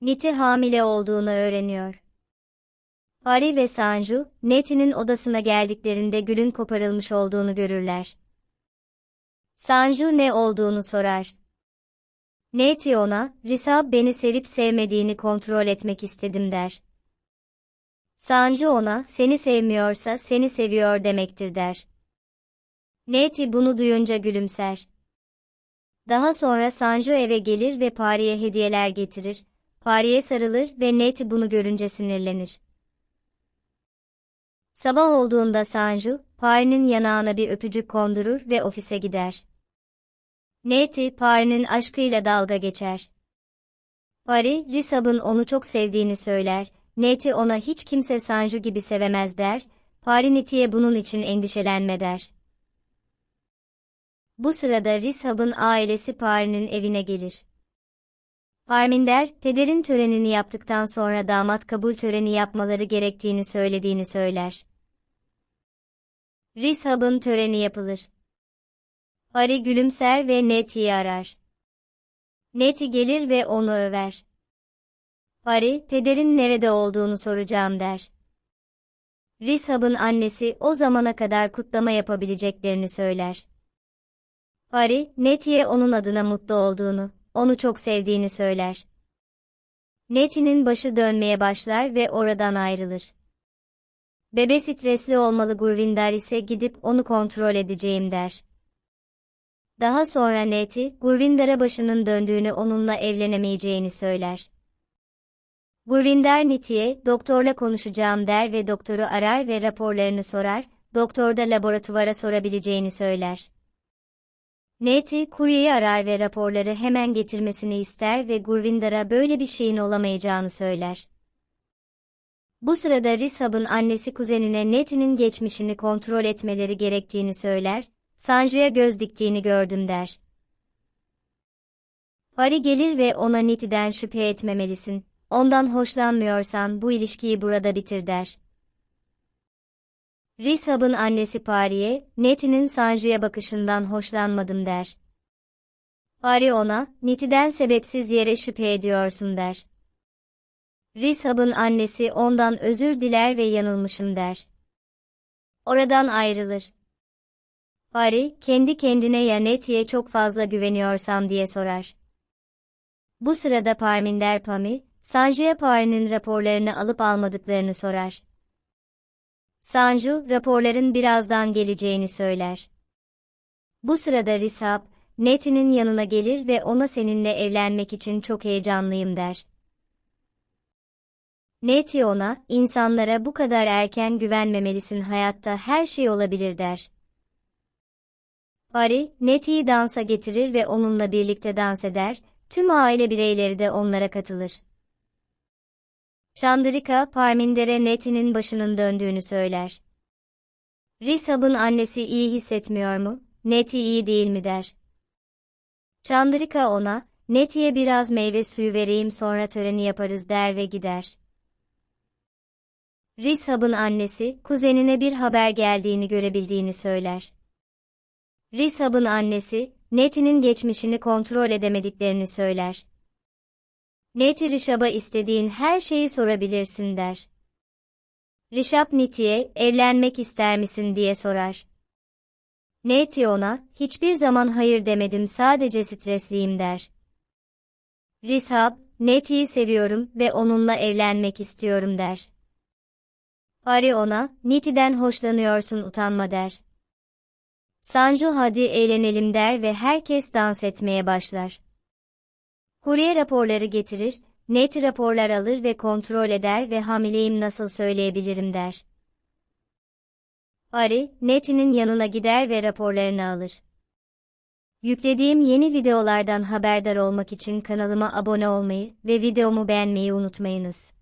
Niti hamile olduğunu öğreniyor. Ari ve Sanju, Neti'nin odasına geldiklerinde gülün koparılmış olduğunu görürler. Sanju ne olduğunu sorar. Neti ona, Risab beni sevip sevmediğini kontrol etmek istedim der. Sanju ona, seni sevmiyorsa seni seviyor demektir der. Neti bunu duyunca gülümser. Daha sonra Sanju eve gelir ve Pari'ye hediyeler getirir. Pari'ye sarılır ve Neti bunu görünce sinirlenir. Sabah olduğunda Sanju, Pari'nin yanağına bir öpücük kondurur ve ofise gider. Neti, Pari'nin aşkıyla dalga geçer. Pari, Risab'ın onu çok sevdiğini söyler, Neti ona hiç kimse Sanju gibi sevemez der, Pari Neti'ye bunun için endişelenme der. Bu sırada Rishab'ın ailesi Pari'nin evine gelir. Parminder, pederin törenini yaptıktan sonra damat kabul töreni yapmaları gerektiğini söylediğini söyler. Rishab'ın töreni yapılır. Pari gülümser ve Neti'yi arar. Neti gelir ve onu över. Pari, pederin nerede olduğunu soracağım der. Rishab'ın annesi o zamana kadar kutlama yapabileceklerini söyler. Pari, Neti'ye onun adına mutlu olduğunu, onu çok sevdiğini söyler. Neti'nin başı dönmeye başlar ve oradan ayrılır. Bebe stresli olmalı Gurvinder ise gidip onu kontrol edeceğim der. Daha sonra Neti, Gurvinder'a başının döndüğünü onunla evlenemeyeceğini söyler. Gurvinder Niti'ye, doktorla konuşacağım der ve doktoru arar ve raporlarını sorar, doktor da laboratuvara sorabileceğini söyler. Neti, kuryeyi arar ve raporları hemen getirmesini ister ve Gurvindar'a böyle bir şeyin olamayacağını söyler. Bu sırada Rishab'ın annesi kuzenine Neti'nin geçmişini kontrol etmeleri gerektiğini söyler, Sanju'ya göz diktiğini gördüm der. Pari gelir ve ona Neti'den şüphe etmemelisin, ondan hoşlanmıyorsan bu ilişkiyi burada bitir der. Rishab'ın annesi Pari'ye, Neti'nin Sanju'ya bakışından hoşlanmadım der. Pari ona, Neti'den sebepsiz yere şüphe ediyorsun der. Rishab'ın annesi ondan özür diler ve yanılmışım der. Oradan ayrılır. Pari, kendi kendine ya Neti'ye çok fazla güveniyorsam diye sorar. Bu sırada Parminder Pami, Sanju'ya Pari'nin raporlarını alıp almadıklarını sorar. Sanju, raporların birazdan geleceğini söyler. Bu sırada Rishab, Neti'nin yanına gelir ve ona seninle evlenmek için çok heyecanlıyım der. Neti ona, insanlara bu kadar erken güvenmemelisin hayatta her şey olabilir der. Pari, Neti'yi dansa getirir ve onunla birlikte dans eder, tüm aile bireyleri de onlara katılır. Chandrika, Parminder'e Neti'nin başının döndüğünü söyler. Rishab'ın annesi iyi hissetmiyor mu, Neti iyi değil mi der. Chandrika ona, Neti'ye biraz meyve suyu vereyim sonra töreni yaparız der ve gider. Rishab'ın annesi, kuzenine bir haber geldiğini görebildiğini söyler. Rishab'ın annesi, Neti'nin geçmişini kontrol edemediklerini söyler. Neti Rishab'a istediğin her şeyi sorabilirsin der. Rishab Niti'ye, evlenmek ister misin diye sorar. Neti ona, hiçbir zaman hayır demedim sadece stresliyim der. Rishab, Neti'yi seviyorum ve onunla evlenmek istiyorum der. Pari ona, Niti'den hoşlanıyorsun utanma der. Sanju hadi eğlenelim der ve herkes dans etmeye başlar. Kurye raporları getirir, net raporlar alır ve kontrol eder ve hamileyim nasıl söyleyebilirim der. Ari, Neti'nin yanına gider ve raporlarını alır. Yüklediğim yeni videolardan haberdar olmak için kanalıma abone olmayı ve videomu beğenmeyi unutmayınız.